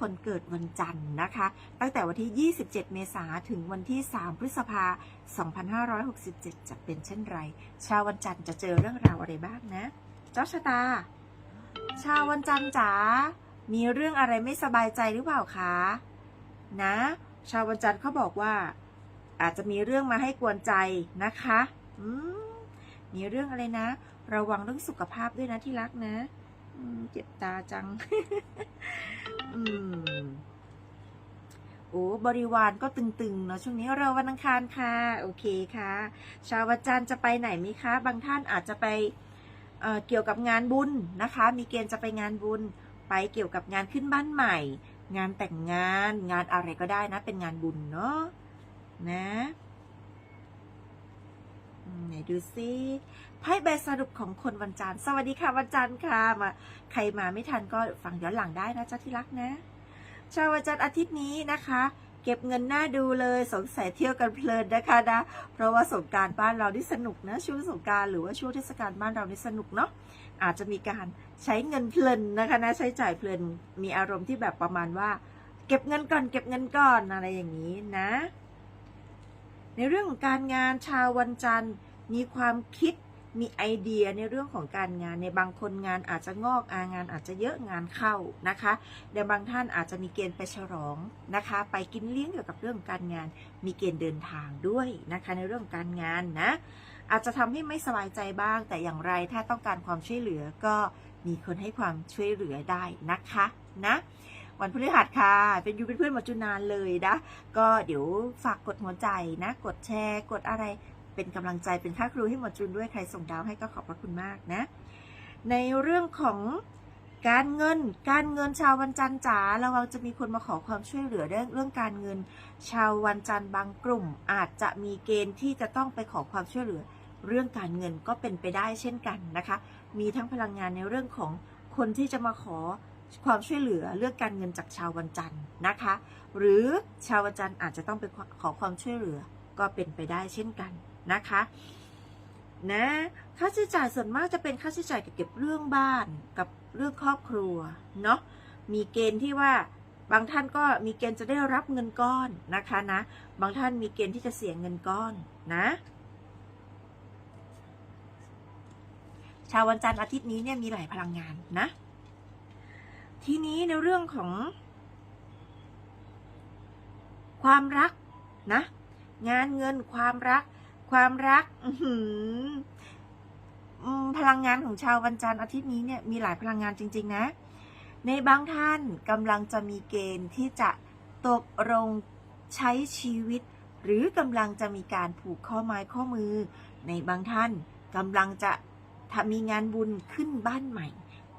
คนเกิดวันจันทร์นะคะ ตั้งแต่วันที่ 27 เมษายนถึงวันที่ 3 พฤษภาคม2567 จะเป็นเช่นไร ชาววันจันทร์จะเจอเรื่องราวอะไรบ้างนะ เจ้าชะตา ชาววันจันทร์จ๋า มีเรื่องอะไรไม่สบายใจหรือเปล่าคะ นะ ชาววันจันทร์เขาบอกว่า อาจจะมีเรื่องมาให้กวนใจนะคะ อืมมีเรื่องอะไรนะ ระวังเรื่องสุขภาพด้วยนะที่รักนะ เจ็บตาจัง อืมโอ้บริวารก็ตึงๆเนาะช่วงนี้เราวันอังคารค่ะ โอเคค่ะ ชาววันจันทร์จะไปไหนไหมคะ บางท่านอาจจะไปเเกี่ยวกับงานบุญนะคะ มีเกณฑ์จะไปงานบุญ ไปเกี่ยวกับงานขึ้นบ้านใหม่ งานแต่งงานงานอะไรก็ได้นะ เป็นงานบุญเนาะนะ ไหนดูซิไพ่ใบสรุปของคนวันจันทร์สวัสดีค่ะวันจันทร์ค่ะมาใครมาไม่ทันก็ฟังย้อนหลังได้นะจ๊ะที่รักนะ ชาววันจันทร์อาทิตย์นี้นะคะ เก็บเงินหน้าดูเลยสงสัยเที่ยวกันเพลินนะคะนะเพราะว่าสงการบ้านเรานี่สนุกนะช่วงสงการหรือว่าช่วงเทศกาลบ้านเรานี่สนุกเนาะอาจจะมีการใช้เงินเพลินนะคะนะใช้จ่ายเพลินมีอารมณ์ที่แบบประมาณว่า เก็บเงินก่อน เก็บเงินก่อนอะไรอย่างนี้นะ ในเรื่องของการงานชาววันจันทร์ มีความคิดมีไอเดียในเรื่องของการงานในบางคนงานอาจจะงอกอางานอาจจะเยอะงานเข้านะคะแต่บางท่านอาจจะมีเกณฑ์ไปฉลองนะคะ ไปกินเลี้ยงเกี่ยวกับเรื่องการงาน มีเกณฑ์เดินทางด้วยนะคะในเรื่องการงานนะ อาจจะทำให้ไม่สบายใจบ้าง แต่อย่างไรถ้าต้องการความช่วยเหลือก็มีคนให้ความช่วยเหลือได้นะคะนะวันพฤหัสค่ะ เป็นยูเป็นเพื่อนมอจุนานเลยนะ ก็เดี๋ยวฝากกดหัวใจนะ กดแชร์ กดอะไร เป็นกำลังใจเป็นค่าครูให้หมอจุนด้วยใครส่งดาวให้ก็ขอบพระคุณมากนะ ในเรื่องของการเงิน การเงินชาววันจันทร์จ๋าระวังจะมีคนมาขอความช่วยเหลือเรื่องเรื่องการเงิน ชาววันจันทร์บางกลุ่ม อาจจะมีเกณฑ์ที่จะต้องไปขอความช่วยเหลือ เรื่องการเงินก็เป็นไปได้เช่นกันนะคะ มีทั้งพลังงานในเรื่องของคนที่จะมาขอความช่วยเหลือเรื่องการเงินจากชาววันจันทร์นะคะ หรือชาววันจันทร์อาจจะต้องไปขอความช่วยเหลือก็เป็นไปได้เช่นกัน นะคะนะค่าใช้จ่ายส่วนมากจะเป็นค่าใช้จ่ายเกี่ยวกับเรื่องบ้านกับเรื่องครอบครัวเนาะมีเกณฑ์ที่ว่าบางท่านก็มีเกณฑ์จะได้รับเงินก้อนนะคะนะ บางท่านมีเกณฑ์ที่จะเสียเงินก้อนนะ ชาววันจันทร์อาทิตย์นี้เนี่ยมีหลายพลังงานนะ ทีนี้ในเรื่องของ ความรักนะ งานเงินความรัก ความรักพลังงานของชาววันจันทร์อาทิตย์นี้เนี่ยมีหลายพลังงานจริง ๆ นะ ในบางท่านกำลังจะมีเกณฑ์ที่จะตกลงใช้ชีวิต หรือกำลังจะมีการผูกข้อไม้ข้อมือ ในบางท่านกำลังจะมีงานบุญขึ้นบ้านใหม่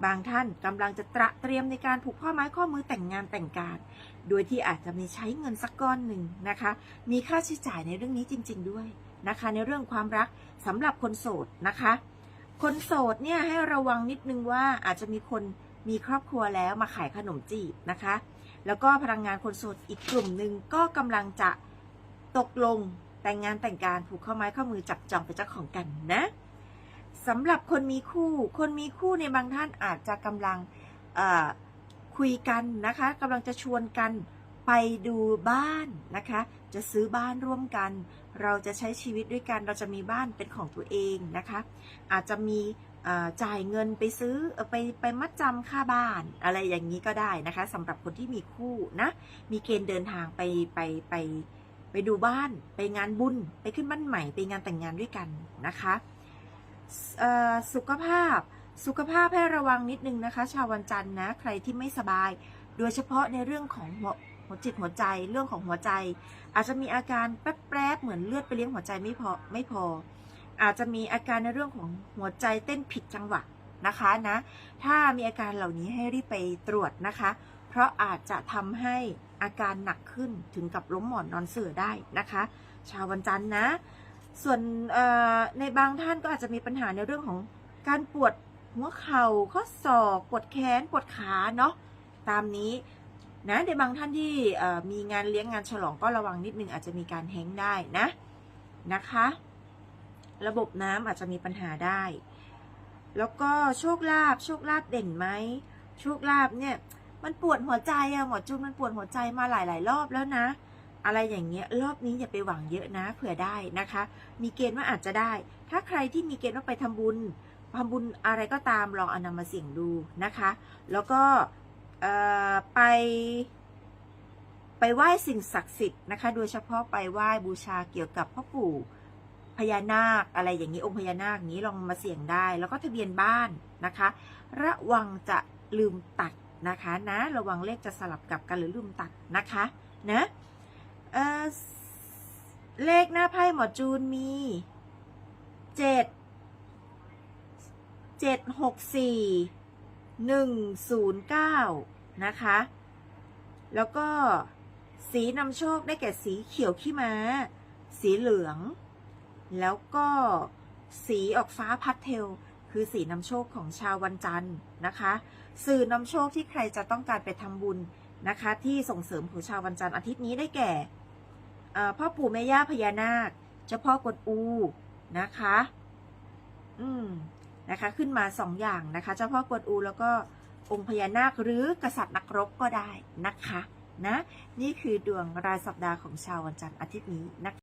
บางท่านกำลังจะตระเตรียมในการผูกข้อไม้ข้อมือแต่งงานแต่งการ โดยที่อาจจะมีใช้เงินสักก้อนหนึ่งนะคะ มีค่าใช้จ่ายในเรื่องนี้จริง ๆ ด้วย นะคะ ในเรื่องความรักสำหรับคนโสดนะคะ คนโสดเนี่ยให้ระวังนิดนึงว่าอาจจะมีคนมีครอบครัวแล้วมาขายขนมจีบนะคะ แล้วก็พลังงานคนโสดอีกกลุ่มหนึ่งก็กำลังจะตกลงแต่งงานแต่งการผูกข้อไม้ข้อมือจับจองเป็นเจ้าของกันนะสำหรับคนมีคู่ คนมีคู่ในบางท่านอาจจะกำลังคุยกันนะคะกำลังจะชวนกัน ไปดูบ้านนะคะ จะซื้อบ้านร่วมกัน เราจะใช้ชีวิตด้วยกัน เราจะมีบ้านเป็นของตัวเองนะคะ อาจจะมีจ่ายเงินไปซื้อไปไปมัดจำค่าบ้าน อะไรอย่างนี้ก็ได้นะคะสำหรับคนที่มีคู่นะ มีเกณฑ์เดินทางไปไปไปไปดูบ้านไปงานบุญ ไปขึ้นบ้านใหม่ไปงานแต่งงานด้วยกันนะคะสุขภาพสุขภาพให้ระวังนิดนึงนะคะ ชาววันจันทร์นะ ใครที่ไม่สบาย โดยเฉพาะในเรื่องของ หัวจิตหัวใจเรื่องของหัวใจ อาจจะมีอาการแป๊บๆเหมือนเลือดไปเลี้ยงหัวใจไม่พอไม่พอ อาจจะมีอาการในเรื่องของหัวใจเต้นผิดจังหวะนะคะนะ ถ้ามีอาการเหล่านี้ให้รีบไปตรวจนะคะ เพราะอาจจะทำให้อาการหนักขึ้นถึงกับล้มหมอนนอนเสือได้นะคะ ชาววันจันทร์นะ ส่วนในบางท่านก็อาจจะมีปัญหาในเรื่องของการปวดหัวเข่าข้อศอก ปวดแขน ปวดขาเนาะ ตามนี้ นะในบางท่านที่มีงานเลี้ยงงานฉลองก็ระวังนิดนึงอาจจะมีการแห้งได้นะนะคะ ระบบน้ำอาจจะมีปัญหาได้ แล้วก็โชคลาภโชคลาภเด่นไหมโชคลาภเนี่ยมันปวดหัวใจอะหมอจูนมันปวดหัวใจมาหลาย ๆ รอบแล้วนะ อะไรอย่างเงี้ยรอบนี้อย่าไปหวังเยอะนะเผื่อได้นะคะ มีเกณฑ์ว่าอาจจะได้ ถ้าใครที่มีเกณฑ์ว่าไปทำบุญทำบุญอะไรก็ตามลองอนำมาเสี่ยงดูนะคะ แล้วก็ ไป ไปไหว้สิ่งศักดิ์สิทธิ์นะคะ โดยเฉพาะไปไหว้บูชาเกี่ยวกับพ่อปู่พญานาคอะไรอย่างนี้องค์พญานาคอย่างนี้ลองมาเสี่ยงได้ แล้วก็ทะเบียนบ้านนะคะ ระวังจะลืมตัดนะคะนะระวังเลขจะสลับกับกันหรือลืมตัดนะคะนะเออเลขหน้าไพ่หมอจูนมีเจ็ดเจ็ดหกสี่ หนึ่งศูนย์เก้านะคะ แล้วก็สีนำโชคได้แก่สีเขียวขี้ม้า สีเหลือง แล้วก็สีออกฟ้าพัสเทล คือสีนำโชคของชาววันจันทร์นะคะ สื่อนำโชคที่ใครจะต้องการไปทำบุญนะคะ ที่ส่งเสริมของชาววันจันทร์อาทิตย์นี้ได้แก่พ่อปู่แม่ย่าพญานาค เจ้าพ่อกวนอูนะคะ อืม นะคะ ขึ้นมาสองอย่างนะคะ เจ้าพ่อกวนอูแล้วก็องค์พญานาคหรือกษัตริย์นักรบก็ได้นะคะนะนี่คือดวงรายสัปดาห์ของชาววันจันทร์อาทิตย์นี้นะคะ